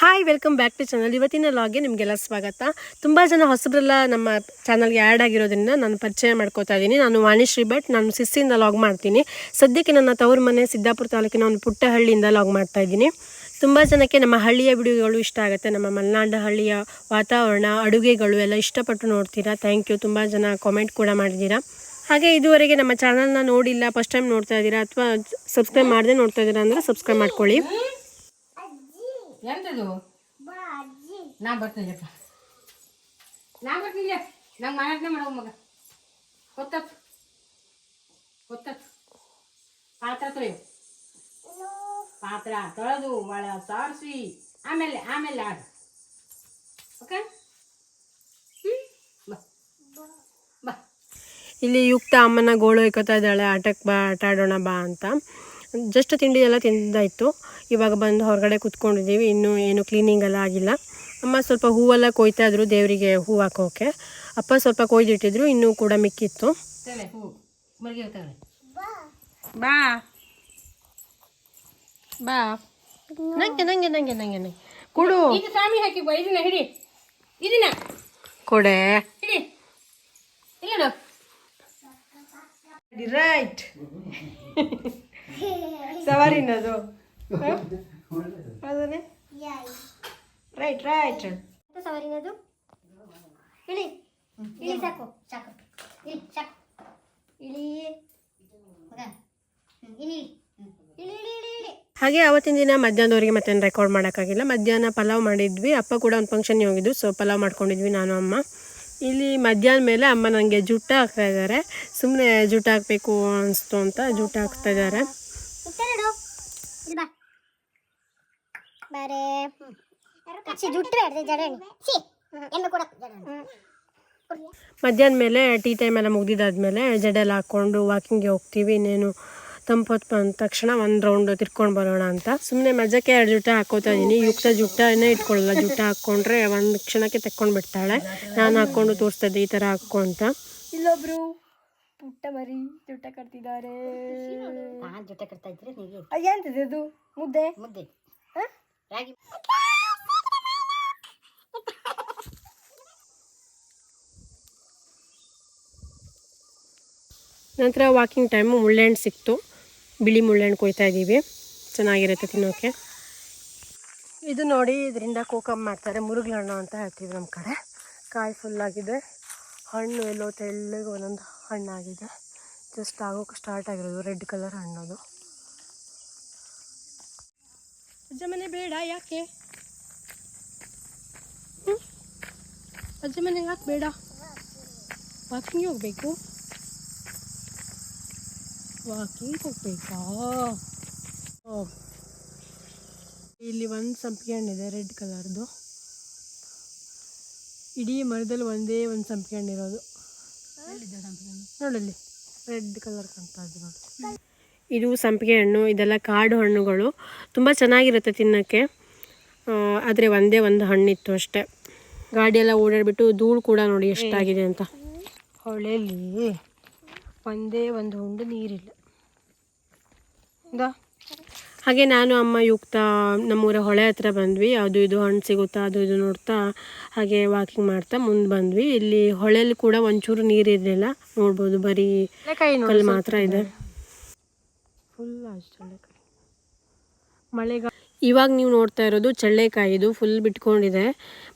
Hi welcome back to channel ಇವತ್ತಿನ ಲಾಗ್ಗೆ ನಿಮಗೆಲ್ಲ ಸ್ವಾಗತ. ತುಂಬ ಜನ ಹೊಸಬ್ರೆಲ್ಲ ನಮ್ಮ ಚಾನಲ್ಗೆ ಆ್ಯಡ್ ಆಗಿರೋದ್ರಿಂದ ನಾನು ಪರಿಚಯ ಮಾಡ್ಕೋತಾ ಇದ್ದೀನಿ. ನಾನು ವಾಣಿಶ್ರೀ ಭಟ್ ನಾನು ಸಿಸ್ಸಿಂದ ಲಾಗ್ ಮಾಡ್ತೀನಿ. ಸದ್ಯಕ್ಕೆ ನನ್ನ ತವರು ಮನೆ ಸಿದ್ದಾಪುರ ತಾಲೂಕಿನ ಒಂದು ಪುಟ್ಟ ಹಳ್ಳಿಯಿಂದ ಲಾಗ್ ಮಾಡ್ತಾ ಇದ್ದೀನಿ. ತುಂಬ ಜನಕ್ಕೆ ನಮ್ಮ ಹಳ್ಳಿಯ ವಿಡಿಯೋಗಳು ಇಷ್ಟ ಆಗುತ್ತೆ. ನಮ್ಮ ಮಲೆನಾಡ ಹಳ್ಳಿಯ ವಾತಾವರಣ, ಅಡುಗೆಗಳು ಎಲ್ಲ ಇಷ್ಟಪಟ್ಟು ನೋಡ್ತೀರಾ? ಥ್ಯಾಂಕ್ ಯು ತುಂಬ ಜನ ಕಾಮೆಂಟ್ ಕೂಡ ಮಾಡಿದ್ದೀರಾ? ಹಾಗೆ ಇದುವರೆಗೆ ನಮ್ಮ ಚಾನಲ್ನ ನೋಡಿಲ್ಲ ಫಸ್ಟ್ ಟೈಮ್ ನೋಡ್ತಾ ಇದ್ದೀರಾ, ಅಥವಾ ಸಬ್ಸ್ಕ್ರೈಬ್ ಮಾಡದೆ ನೋಡ್ತಾ ಇದ್ದೀರಾ ಅಂದರೆ ಸಬ್ಸ್ಕ್ರೈಬ್ ಮಾಡ್ಕೊಳ್ಳಿ. ಎಂತದು ನಾ ಬರ್ತೀನಿಪ್ಪ ನಾ ಬರ್ತೀನಿ ನಂಗೆ ಮಾಡಕ್ಕೆ ಮಾಡೋ ಮಗ. ಗೊತ್ತತ್ತು ಗೊತ್ತತ್ತು ಪಾತ್ರ ತೊಳೆಯು. ಪಾತ್ರ ತೊಳೆದು ಒಳ ಸಾರಿಸಿ. ಆಮೇಲೆ ಆಮೇಲೆ ಆಡು. ಓಕೆ? ಇಲ್ಲಿ ಯುಕ್ತ ಅಮ್ಮನ ಗೋಳು ಇಕ್ಕೋತಾ ಇದ್ದಾಳೆ. ಆಟಕ್ಕೆ ಬಾ, ಆಟ ಆಡೋಣ ಬಾ ಅಂತ. ಜಸ್ಟ್ ತಿಂಡಿ ಎಲ್ಲ ತಿಂದಾಯಿತು. ಇವಾಗ ಬಂದು ಹೊರಗಡೆ ಕುತ್ಕೊಂಡಿದ್ದೀವಿ. ಇನ್ನೂ ಏನು ಕ್ಲೀನಿಂಗ್ ಎಲ್ಲ ಆಗಿಲ್ಲ. ಅಮ್ಮ ಸ್ವಲ್ಪ ಹೂವೆಲ್ಲ ಕೊಯ್ತಾ ಇದ್ರು ದೇವರಿಗೆ ಹೂ ಹಾಕೋಕೆ. ಅಪ್ಪ ಸ್ವಲ್ಪ ಕೊಯ್ದಿಟ್ಟಿದ್ರು ಇನ್ನೂ ಕೂಡ ಮಿಕ್ಕಿತ್ತು. ಬಾ. ಬಾ. ನಂಗೆ ನಂಗೆ ನಂಗೆ ನಂಗೆ ನಂಗೆ. ಕೊಡು. ಇದು ಸ್ವಾಮಿ ಹಾಕಿ ಬಾ. ಇದನ್ನ ಹಿಡಿ. ಇದನ್ನ. ಕೊಡೆ. ಹಿಡಿ. ಇಲ್ಲ ರೈಟ್ ಸವಾರಿನದು. ಅದನ್ನೇ? ರೈಟ್ ರೈಟ್ ಸವಾರಿನದು? ಇಳಿ ಇಳಿ ಸಾಕು ಸಾಕು. ಇಳಿ ಸಾಕು. ಇಳಿ. ಇಳಿ ಹ್ಮ್. ಇಳಿ ಇಳಿ ಇಳಿ ಇಳಿ. ಹಾಗೆ ಅವತ್ತಿನ ದಿನ ಮಧ್ಯಾಹ್ನದವರೆಗೆ ಮತ್ತೇನು ರೆಕಾರ್ಡ್ ಮಾಡೋಕ್ಕಾಗಿಲ್ಲ. ಮಧ್ಯಾಹ್ನ ಪಲಾವ್ ಮಾಡಿದ್ವಿ. ಅಪ್ಪ ಕೂಡ ಒಂದು ಫಂಕ್ಷನ್ಗೆ ಹೋಗಿದ್ದು ಸೊ ಪಲಾವ್ ಮಾಡ್ಕೊಂಡಿದ್ವಿ ನಾನು ಅಮ್ಮ. ಇಲ್ಲಿ ಮಧ್ಯಾಹ್ನ ಮೇಲೆ ಅಮ್ಮ ನನಗೆ ಜುಟ್ಟು ಹಾಕ್ತಾ ಇದ್ದಾರೆ. ಸುಮ್ಮನೆ ಜುಟ್ಟು ಹಾಕಬೇಕು ಅನಿಸ್ತು ಅಂತ ಜುಟ್ಟು ಹಾಕ್ತಾ ಇದ್ದಾರೆ. ಬಾ. ಬಾರೆ. ಸಿ ಜುಟ್ಟು ಬೇಡ ಜಡಣಿ ಸಿ ಎಮ್ಮೆ ಕೊಡ ಜಡಣಿ ಮಧ್ಯಾಹ್ನ ಮೇಲೆ ಟೀ ಟೈಮ್ ಎಲ್ಲ ಮುಗ್ದಿದ್ದಾದ್ಮೇಲೆ ಜಡೆಲ್ಲ ಹಾಕ್ಕೊಂಡು ವಾಕಿಂಗ್ಗೆ ಹೋಗ್ತೀವಿ. ಇನ್ನೇನು ತಂಪೊತ್ ಬಂದ ತಕ್ಷಣ ಒಂದು ರೌಂಡ್ ತಿರ್ಕೊಂಡು ಬರೋಣ ಅಂತ. ಸುಮ್ಮನೆ ಮಜಕ್ಕೆ ಎರಡು ಜುಟ್ಟ ಹಾಕೋತಾ ಇದ್ದೀನಿ ಯುಕ್ತ ಜುಟ್ಟನೇ ಇಟ್ಕೊಳ್ಳಲ್ಲ. ಜುಟ್ಟ ಹಾಕ್ಕೊಂಡ್ರೆ ಒಂದು ಕ್ಷಣಕ್ಕೆ ತೆಕ್ಕೊಂಡು ಬಿಡ್ತಾಳೆ. ನಾನು ಹಾಕ್ಕೊಂಡು ತೋರಿಸ್ತಾ ಇದ್ದೆ ಈ ಥರ ಹಾಕ್ಕೊ ಅಂತ. ಇಲ್ಲೊಬ್ರು. ಪುಟ್ಟ ಮರಿ ಜುಟ್ಟ ಕಟ್ತಿದ್ದಾರೆ. ನಾನು ಜೊತೆ ಕಟ್ತಾ ಇದ್ರೆ ನೀಗೆ ಎಂತದೆ ಅದು ಮುದ್ದೆ? ಮುದ್ದೆ. ರಾಗಿ. ನಂತರ ವಾಕಿಂಗ್ ಟೈಮು ಮುಳ್ಳೆಹಣ್ಣು ಸಿಕ್ತು. ಬಿಳಿ ಮುಳ್ಳೆಹಣ್ಣು ಕೊಯ್ತಾ ಇದ್ದೀವಿ. ಚೆನ್ನಾಗಿರುತ್ತೆ ತಿನ್ನೋಕ್ಕೆ ಇದು ನೋಡಿ ಇದರಿಂದ ಕೋಕಮ್ ಮಾಡ್ತಾರೆ. ಮುರುಗ್ಲ ಹಣ್ಣು ಅಂತ ಹೇಳ್ತೀವಿ ನಮ್ಮ ಕಡೆ. ಕಾಯಿ ಫುಲ್ಲಾಗಿದೆ ಹಣ್ಣು ಎಲ್ಲೋ ತೆಳ್ಳಗೆ ಒಂದೊಂದು ಹಣ್ಣಾಗಿದೆ. ಜಸ್ಟ್ ಆಗೋಕೆ ಸ್ಟಾರ್ಟ್ ಆಗಿರೋದು. ರೆಡ್ ಕಲರ್ ಹಣ್ಣದು ಅದು. ಅಜ್ಜ ಮನೆ ಬೇಡ, ಯಾಕೆ? ಅಜ್ಜಮನೆ ಅಜ್ಜ ಮನೆ ಯಾಕೆ ಬೇಡ? ವಾಕಿಂಗ್ ಹೋಗ್ಬೇಕು. ವಾಕಿಂಗ್ ಹೋಗ್ಬೇಕಾ. ಇಲ್ಲಿ ಒಂದು ಸಂಪಿಗೆ ಹಣ್ಣಿದೆ ರೆಡ್ ಕಲರ್ದು ಇಡೀ ಮರದಲ್ಲಿ ಒಂದೇ ಒಂದು ಸಂಪಿಗೆ ಹಣ್ಣು ಇರೋದು ನೋಡಲ್ಲಿ. ರೆಡ್ ಕಲರ್ ಕಾಣ್ತಾ ಇದೆ ನೋಡಿ. ಇದು ಸಂಪಿಗೆ ಹಣ್ಣು ಇದೆಲ್ಲ ಕಾಡು ಹಣ್ಣುಗಳು. ತುಂಬ ಚೆನ್ನಾಗಿರುತ್ತೆ ತಿನ್ನೋಕ್ಕೆ. ಆದರೆ ಒಂದೇ ಒಂದು ಹಣ್ಣಿತ್ತು ಅಷ್ಟೇ. ಗಾಡಿಯೆಲ್ಲ ಓಡಾಡಿಬಿಟ್ಟು ಧೂಳು ಕೂಡ ನೋಡಿ ಎಷ್ಟಾಗಿದೆ ಅಂತ. ಹೊಳೆಯಲ್ಲಿ ಒಂದೇ ಒಂದು ಹುಂಡು ನೀರಿಲ್ಲ. ಹೌದಾ ಹಾಗೆ ನಾನು ಅಮ್ಮ ಯುಕ್ತ ನಮ್ಮೂರ ಹೊಳೆ ಹತ್ರ ಬಂದ್ವಿ. ಅದು ಇದು ಹಣ್ಣು ಸಿಗುತ್ತಾ ಅದು ಇದು ನೋಡ್ತಾ ಹಾಗೆ ವಾಕಿಂಗ್ ಮಾಡ್ತಾ ಮುಂದೆ ಬಂದ್ವಿ. ಇಲ್ಲಿ ಹೊಳೆಯಲ್ಲಿ ಕೂಡ ಒಂಚೂರು ನೀರು ಇರಲಿಲ್ಲ. ನೋಡ್ಬೋದು ಬರೀ ಕಲ್ಲು ಮಾತ್ರ ಇದೆ. ಫುಲ್ ಮಳೆಗಾಲ ಇವಾಗ ನೀವು ನೋಡ್ತಾ ಇರೋದು ಚಳ್ಳೆಕಾಯಿ. ಇದು ಫುಲ್ ಬಿಟ್ಕೊಂಡಿದೆ.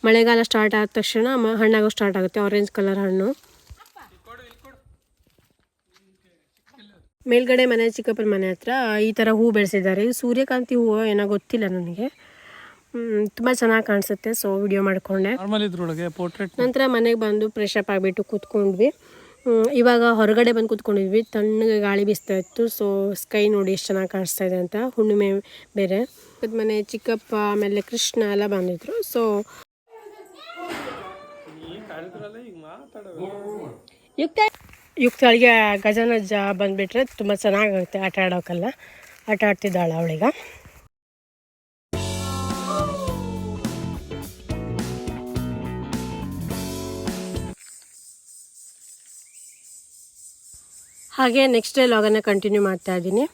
ಮಳೆಗಾಲ ಸ್ಟಾರ್ಟ್ ಆದ ತಕ್ಷಣ ಹಣ್ಣಾಗೋ ಸ್ಟಾರ್ಟ್ ಆಗುತ್ತೆ. ಆರೆಂಜ್ ಕಲರ್ ಹಣ್ಣು. ಮೇಲ್ಗಡೆ ಮನೆ ಚಿಕ್ಕಪ್ಪನ ಮನೆ ಹತ್ರ ಈ ಥರ ಹೂ ಬೆಳೆಸಿದ್ದಾರೆ. ಇದು ಸೂರ್ಯಕಾಂತಿ ಹೂವು ಏನೋ ಗೊತ್ತಿಲ್ಲ ನನಗೆ. ತುಂಬ ಚೆನ್ನಾಗಿ ಕಾಣಿಸುತ್ತೆ. ಸೊ ವಿಡಿಯೋ ಮಾಡಿಕೊಂಡೆ. ಪೋರ್ಟ್ರೇಟ್ ನಂತರ ಮನೆಗೆ ಬಂದು ಫ್ರೆಶ್ ಅಪ್ ಆಗಿಬಿಟ್ಟು ಕೂತ್ಕೊಂಡ್ವಿ. ಇವಾಗ ಹೊರಗಡೆ ಬಂದು ಕೂತ್ಕೊಂಡಿದ್ವಿ. ತಣ್ಣಗೆ ಗಾಳಿ ಬೀಸ್ತಾ ಇತ್ತು. ಸೊ ಸ್ಕೈ ನೋಡಿ ಎಷ್ಟು ಚೆನ್ನಾಗಿ ಕಾಣಿಸ್ತಾ ಇದೆ ಅಂತ. ಹುಣ್ಣಿಮೆ ಬೇರೆ. ಮತ್ತು ಮನೆ ಚಿಕ್ಕಪ್ಪ ಆಮೇಲೆ ಕೃಷ್ಣ ಎಲ್ಲ ಬಂದಿದ್ರು. ಸೊ ಯುಕ್ತ ಯುಕ್ತಳಿಗೆ ಗಜನಜ್ಜ ಬಂದುಬಿಟ್ರೆ ತುಂಬ ಚೆನ್ನಾಗಿರುತ್ತೆ ಆಟ ಆಡೋಕ್ಕೆಲ್ಲ ಆಟ ಆಡ್ತಿದ್ದಾಳೆ ಅವಳೀಗ. ಹಾಗೆ ನೆಕ್ಸ್ಟ್ ಡೇ ಲಾಗನ್ನು ಕಂಟಿನ್ಯೂ ಮಾಡ್ತಾ ಇದ್ದೀನಿ.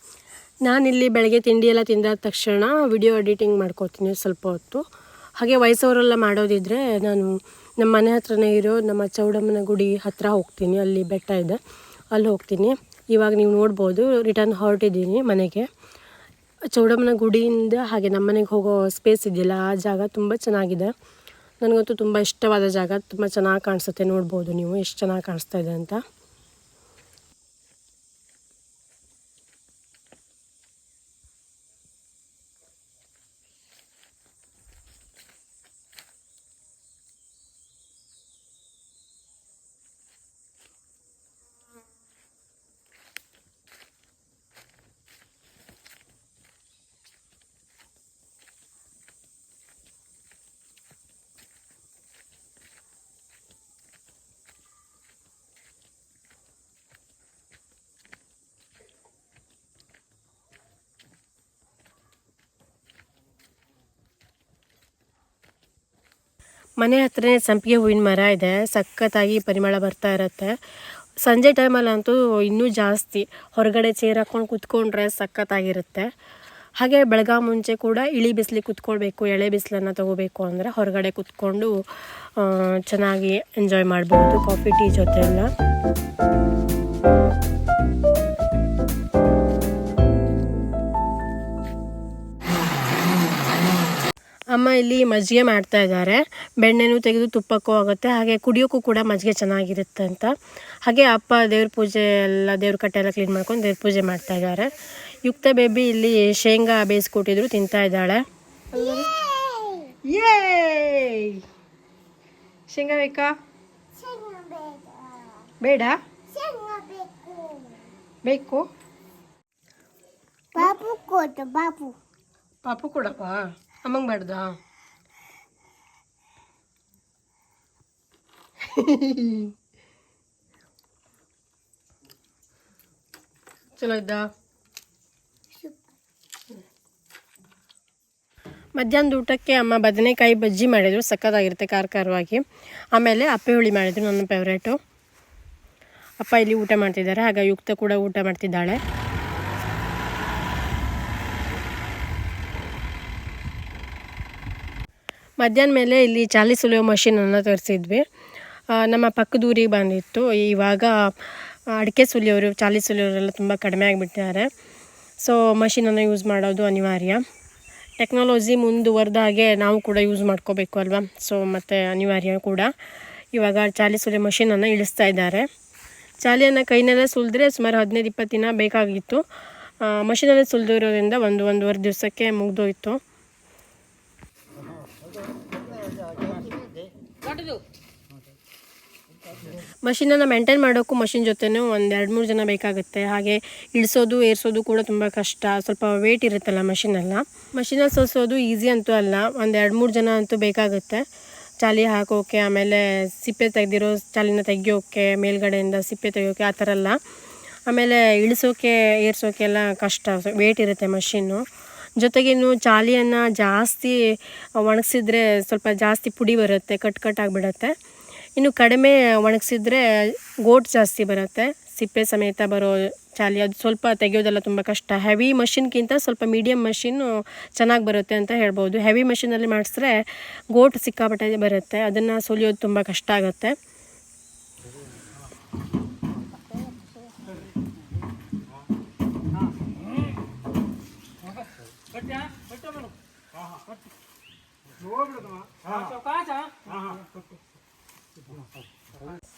ನಾನಿಲ್ಲಿ ಬೆಳಗ್ಗೆ ತಿಂಡಿ ಎಲ್ಲ ತಿಂದಾದ ತಕ್ಷಣ ವಿಡಿಯೋ ಎಡಿಟಿಂಗ್ ಮಾಡ್ಕೋತೀನಿ ಸ್ವಲ್ಪ ಹೊತ್ತು. ಹಾಗೆ ವಯಸ್ಸವರೆಲ್ಲ ಮಾಡೋದಿದ್ರೆ ನಾನು ನಮ್ಮ ಮನೆ ಹತ್ರನೇ ಇರೋ ನಮ್ಮ ಚೌಡಮ್ಮನ ಗುಡಿ ಹತ್ತಿರ ಹೋಗ್ತೀನಿ. ಅಲ್ಲಿ ಬೆಟ್ಟ ಇದೆ. ಅಲ್ಲಿ ಹೋಗ್ತೀನಿ. ಇವಾಗ ನೀವು ನೋಡ್ಬೋದು ರಿಟರ್ನ್ ಹೊರಟಿದ್ದೀನಿ ಮನೆಗೆ. ಚೌಡಮ್ಮನ ಗುಡಿಯಿಂದ ಹಾಗೆ ನಮ್ಮ ಮನೆಗೆ ಹೋಗೋ ಸ್ಪೇಸ್ ಇದೆಯಲ್ಲ, ಆ ಜಾಗ ತುಂಬ ಚೆನ್ನಾಗಿದೆ. ನನಗಂತೂ ತುಂಬ ಇಷ್ಟವಾದ ಜಾಗ. ತುಂಬ ಚೆನ್ನಾಗಿ ಕಾಣಿಸುತ್ತೆ ನೋಡ್ಬೋದು ನೀವು, ಎಷ್ಟು ಚೆನ್ನಾಗಿ ಕಾಣಿಸ್ತಾ ಇದೆ ಅಂತ. ಮನೆ ಹತ್ರನೇ ಸಂಪಿಗೆ ಹೂವಿನ ಮರ ಇದೆ, ಸಖತ್ತಾಗಿ ಪರಿಮಳ ಬರ್ತಾ ಇರುತ್ತೆ. ಸಂಜೆ ಟೈಮಲ್ಲಂತೂ ಇನ್ನೂ ಜಾಸ್ತಿ ಹೊರಗಡೆ ಚೇರ್ ಹಾಕ್ಕೊಂಡು ಕುತ್ಕೊಂಡ್ರೆ ಸಖತ್ತಾಗಿರುತ್ತೆ. ಹಾಗೆ ಬೆಳಗ್ಗೆ ಮುಂಚೆ ಕೂಡ ಇಳಿ ಬಿಸಿಲಿಗೆ ಕುತ್ಕೊಳ್ಬೇಕು, ಎಳೆ ಬಿಸಿಲನ್ನು ತಗೋಬೇಕು ಅಂದರೆ ಹೊರಗಡೆ ಕುತ್ಕೊಂಡು ಚೆನ್ನಾಗಿ ಎಂಜಾಯ್ ಮಾಡ್ಬೋದು ಕಾಫಿ, ಟೀ ಜೊತೆ ಅಮ್ಮ ಇಲ್ಲಿ ಮಜ್ಜಿಗೆ ಮಾಡ್ತಾ ಇದ್ದಾರೆ. ಬೆಣ್ಣೆನೂ ತೆಗೆದು ತುಪ್ಪಕ್ಕೂ ಆಗುತ್ತೆ. ಹಾಗೆ ಕುಡಿಯೋಕ್ಕೂ ಕೂಡ ಮಜ್ಜಿಗೆ ಚೆನ್ನಾಗಿರುತ್ತೆ ಅಂತ. ಹಾಗೆ ಅಪ್ಪ ದೇವ್ರ ಪೂಜೆ ಎಲ್ಲ ದೇವ್ರ ಕಟ್ಟೆ ಎಲ್ಲ ಕ್ಲೀನ್ ಮಾಡ್ಕೊಂಡು ದೇವ್ರ ಪೂಜೆ ಮಾಡ್ತಾ ಇದ್ದಾರೆ. ಯುಕ್ತ ಬೇಬಿ ಇಲ್ಲಿ ಶೇಂಗಾ ಬೇಯಿಸ್ಕೊಟ್ಟಿದ್ರು ತಿಂತಾ ಇದ್ದಾಳೆ. ಯೇ ಶೇಂಗಾ ಬೇಕಾ? ಬೇಡ. ಬೇಕು. ಬಾಪು ಕೊಟ್ಟು ಬಾಪು. ಪಾಪು ಕೊಡಪ್ಪ. ಅಮ್ಮಂಗೆ ಮಾಡ್ದಾ? ಚಲೋ ಇದ್ದ ಮಧ್ಯಾಹ್ನದ ಊಟಕ್ಕೆ ಅಮ್ಮ ಬದನೆಕಾಯಿ ಬಜ್ಜಿ ಮಾಡಿದರು. ಸಕ್ಕತ್ತಾಗಿರುತ್ತೆ ಖಾರ ಖಾರವಾಗಿ. ಆಮೇಲೆ ಅಪ್ಪೆ ಹುಳಿ ಮಾಡಿದರು, ನನ್ನ ಫೇವ್ರೇಟು ಅಪ್ಪ ಇಲ್ಲಿ ಊಟ ಮಾಡ್ತಿದ್ದಾರೆ. ಆಗ ಯುಕ್ತ ಕೂಡ ಊಟ ಮಾಡ್ತಿದ್ದಾಳೆ. ಮಧ್ಯಾಹ್ನ ಮೇಲೆ ಇಲ್ಲಿ ಚಾಲಿ ಸುಲಿಯೋ ಮಷೀನನ್ನು ತರಿಸಿದ್ವಿ. ನಮ್ಮ ಪಕ್ಕದ ಊರಿಗೆ ಬಂದಿತ್ತು. ಇವಾಗ ಅಡಿಕೆ ಸುಲಿಯೋರು, ಚಾಲಿ ಸುಲಿಯೋರೆಲ್ಲ ತುಂಬ ಕಡಿಮೆ ಆಗಿಬಿಟ್ಟಿದ್ದಾರೆ. ಸೊ ಮಷೀನನ್ನು ಯೂಸ್ ಮಾಡೋದು ಅನಿವಾರ್ಯ. ಟೆಕ್ನಾಲಜಿ ಮುಂದುವರೆದ ಹಾಗೆ ನಾವು ಕೂಡ ಯೂಸ್ ಮಾಡ್ಕೋಬೇಕು ಅಲ್ವಾ? ಸೊ ಮತ್ತು ಅನಿವಾರ್ಯ ಕೂಡ. ಇವಾಗ ಚಾಲಿ ಸುಲಿಯೋ ಮಷೀನನ್ನು ಇಳಿಸ್ತಾ ಇದ್ದಾರೆ. ಚಾಲಿಯನ್ನು ಕೈನಲ್ಲೇ ಸುಲಿದ್ರೆ ಸುಮಾರು ಹದಿನೈದು, ಇಪ್ಪತ್ತು ದಿನ ಬೇಕಾಗಿತ್ತು. ಮಷೀನಲ್ಲೇ ಸುಲಿದಿರೋದ್ರಿಂದ ಒಂದು ಒಂದೂವರೆ ದಿವಸಕ್ಕೆ ಮುಗಿದೋಯ್ತು. ಮಷೀನನ್ನು ಮೇಂಟೈನ್ ಮಾಡೋಕ್ಕೂ ಮಷಿನ್ ಜೊತೆನೂ ಒಂದು ಎರಡು ಮೂರು ಜನ ಬೇಕಾಗುತ್ತೆ. ಹಾಗೆ ಇಳಿಸೋದು, ಏರಿಸೋದು ಕೂಡ ತುಂಬ ಕಷ್ಟ. ಸ್ವಲ್ಪ ವೇಟ್ ಇರುತ್ತಲ್ಲ ಮಷಿನೆಲ್ಲ ಮಷಿನಲ್ಲಿ ಸೋಸೋದು ಈಸಿ ಅಂತೂ ಅಲ್ಲ. ಒಂದು ಎರಡು ಮೂರು ಜನ ಅಂತೂ ಬೇಕಾಗುತ್ತೆ. ಚಾಲಿ ಹಾಕೋಕೆ, ಆಮೇಲೆ ಸಿಪ್ಪೆ ತೆಗೆದಿರೋ ಚಾಲಿನ ತೆಗಿಯೋಕೆ, ಮೇಲ್ಗಡೆಯಿಂದ ಸಿಪ್ಪೆ ತೆಗಿಯೋಕೆ, ಆ ಥರ ಎಲ್ಲ ಆಮೇಲೆ ಇಳಿಸೋಕೆ ಏರ್ಸೋಕೆ ಎಲ್ಲ ಕಷ್ಟ. ವೇಟ್ ಇರುತ್ತೆ ಮಷಿನ್ನು ಜೊತೆಗೆ ಇನ್ನು ಚಾಲಿಯನ್ನು ಜಾಸ್ತಿ ಒಣಗಿಸಿದ್ರೆ ಸ್ವಲ್ಪ ಜಾಸ್ತಿ ಪುಡಿ ಬರುತ್ತೆ, ಕಟ್ ಕಟ್ ಆಗಿಬಿಡುತ್ತೆ. ಇನ್ನು ಕಡಿಮೆ ಒಣಗಿಸಿದ್ರೆ ಗೋಟ್ ಜಾಸ್ತಿ ಬರುತ್ತೆ. ಸಿಪ್ಪೆ ಸಮೇತ ಬರೋ ಚಾಲಿ ಅದು ಸ್ವಲ್ಪ ತೆಗೆಯೋದೆಲ್ಲ ತುಂಬ ಕಷ್ಟ. ಹೆವಿ ಮಷಿನ್ಗಿಂತ ಸ್ವಲ್ಪ ಮೀಡಿಯಮ್ ಮಷಿನ್ನು ಚೆನ್ನಾಗಿ ಬರುತ್ತೆ ಅಂತ ಹೇಳ್ಬೋದು. ಹೆವಿ ಮಷಿನಲ್ಲಿ ಮಾಡಿಸಿದ್ರೆ ಗೋಟ್ ಸಿಕ್ಕಾಪಟ್ಟೆ ಬರುತ್ತೆ, ಅದನ್ನು ಸುಲಿಯೋದು ತುಂಬ ಕಷ್ಟ ಆಗುತ್ತೆ.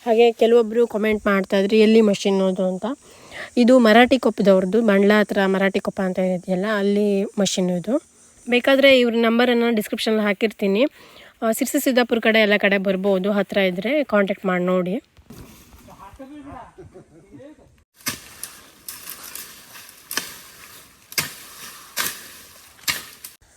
ಹಾಗೆ ಕೆಲವೊಬ್ಬರು ಕಮೆಂಟ್ ಮಾಡ್ತಾ ಇದ್ರಿ ಎಲ್ಲಿ ಮಷಿನ್ ಅದು ಅಂತ. ಇದು ಮರಾಠಿ ಕೊಪ್ಪದವ್ರದ್ದು ಮಂಡ್ಲ ಹತ್ರ ಮರಾಠಿ ಕೊಪ್ಪ ಅಂತ ಇದೆಯಲ್ಲ ಅಲ್ಲಿ ಮಷಿನ್ ಇದು. ಬೇಕಾದರೆ ಇವ್ರ ನಂಬರನ್ನು ಡಿಸ್ಕ್ರಿಪ್ಷನಲ್ಲಿ ಹಾಕಿರ್ತೀನಿ. ಸಿರ್ಸಿ ಸಿದ್ದಾಪುರ ಕಡೆ ಎಲ್ಲ ಕಡೆ ಬರ್ಬೋದು ಹತ್ತಿರ ಇದ್ದರೆ ಕಾಂಟ್ಯಾಕ್ಟ್ ಮಾಡಿ ನೋಡಿ.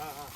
ஆ ஆ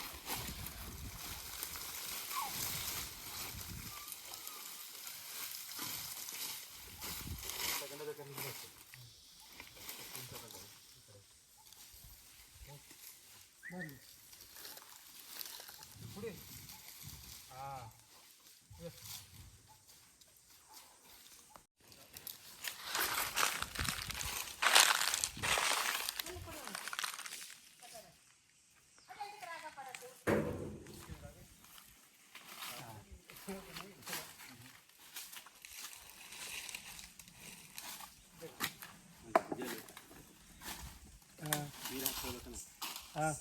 아,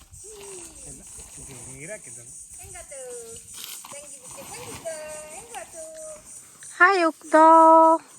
괜찮아? 괜찮아? 괜찮아? 행가도, 땡기고, 땡기고, 행가도. 하육도.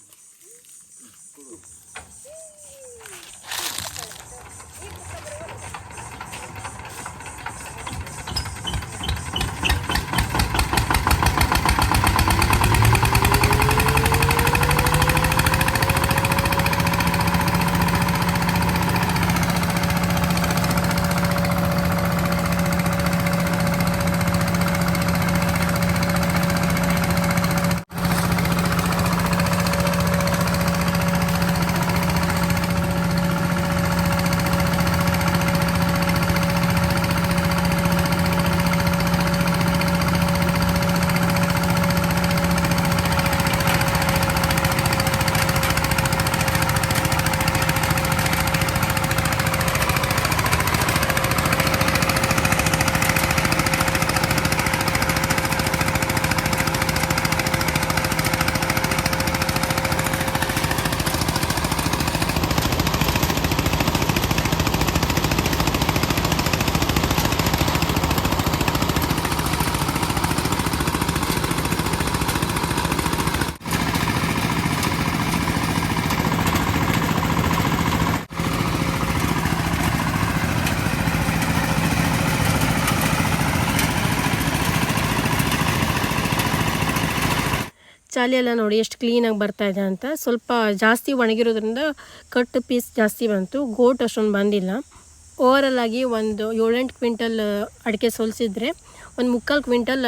ಚಾಲಿ ಎಲ್ಲ ನೋಡಿ ಎಷ್ಟು ಕ್ಲೀನಾಗಿ ಬರ್ತಾ ಇದೆ ಅಂತ. ಸ್ವಲ್ಪ ಜಾಸ್ತಿ ಒಣಗಿರೋದ್ರಿಂದ ಕಟ್ ಪೀಸ್ ಜಾಸ್ತಿ ಬಂತು. ಗೋಟ್ ಅಷ್ಟೊಂದು ಬಂದಿಲ್ಲ. ಓವರಲ್ ಆಗಿ ಒಂದು ಏಳೆಂಟು ಕ್ವಿಂಟಲ್ ಅಡಿಕೆ ಸೋಲಿಸಿದ್ರೆ ಒಂದು ಮುಕ್ಕಾಲು ಕ್ವಿಂಟಲ್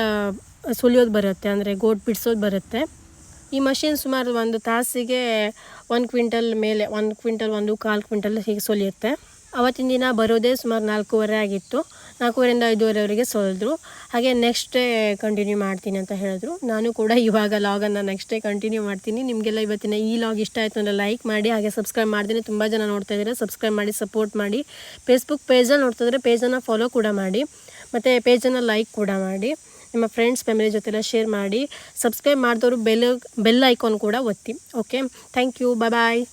ಸುಲಿಯೋದು ಬರುತ್ತೆ. ಅಂದರೆ ಗೋಟ್ ಬಿಡಿಸೋದು ಬರುತ್ತೆ. ಈ ಮಷಿನ್ ಸುಮಾರು ಒಂದು ತಾಸಿಗೆ ಒಂದು ಕ್ವಿಂಟಲ್ ಮೇಲೆ, ಒಂದು ಕ್ವಿಂಟಲ್, ಒಂದು ಕಾಲು ಕ್ವಿಂಟಲ್ ಹೀಗೆ ಸೊಲಿಯುತ್ತೆ. ಅವತ್ತಿನ ದಿನ ಬರೋದೇ ಸುಮಾರು ನಾಲ್ಕೂವರೆ ಆಗಿತ್ತು. ನಾಲ್ಕೂವರೆಯಿಂದ ಐದೂವರೆವರೆಗೆ ಸೋಲಿದ್ರು. ಹಾಗೆ ನೆಕ್ಸ್ಟ್ ಡೇ ಕಂಟಿನ್ಯೂ ಮಾಡ್ತೀನಿ ಅಂತ ಹೇಳಿದ್ರು. ನಾನು ಕೂಡ ಇವಾಗ ಲಾಗನ್ನು ನೆಕ್ಸ್ಟ್ ಡೇ ಕಂಟಿನ್ಯೂ ಮಾಡ್ತೀನಿ. ನಿಮಗೆಲ್ಲ ಇವತ್ತಿನ ಈ ಲಾಗ್ ಇಷ್ಟ ಆಯಿತು ಅಂದರೆ ಲೈಕ್ ಮಾಡಿ, ಹಾಗೆ ಸಬ್ಸ್ಕ್ರೈಬ್ ಮಾಡ್ತೀನಿ ತುಂಬ ಜನ ನೋಡ್ತಾ ಇದ್ದಾರೆ ಸಬ್ಸ್ಕ್ರೈಬ್ ಮಾಡಿ ಸಪೋರ್ಟ್ ಮಾಡಿ. ಫೇಸ್ಬುಕ್ ಪೇಜನ್ನು ನೋಡ್ತಾ ಪೇಜನ್ನು ಫಾಲೋ ಕೂಡ ಮಾಡಿ. ಮತ್ತು ಪೇಜನ್ನು ಲೈಕ್ ಕೂಡ ಮಾಡಿ. ನಿಮ್ಮ ಫ್ರೆಂಡ್ಸ್ ಫ್ಯಾಮಿಲಿ ಜೊತೆಲ್ಲ ಶೇರ್ ಮಾಡಿ. ಸಬ್ಸ್ಕ್ರೈಬ್ ಮಾಡಿದವರು ಬೆಲ್ ಬೆಲ್ ಐಕಾನ್ ಕೂಡ ಒತ್ತಿ. Okay thank you bye bye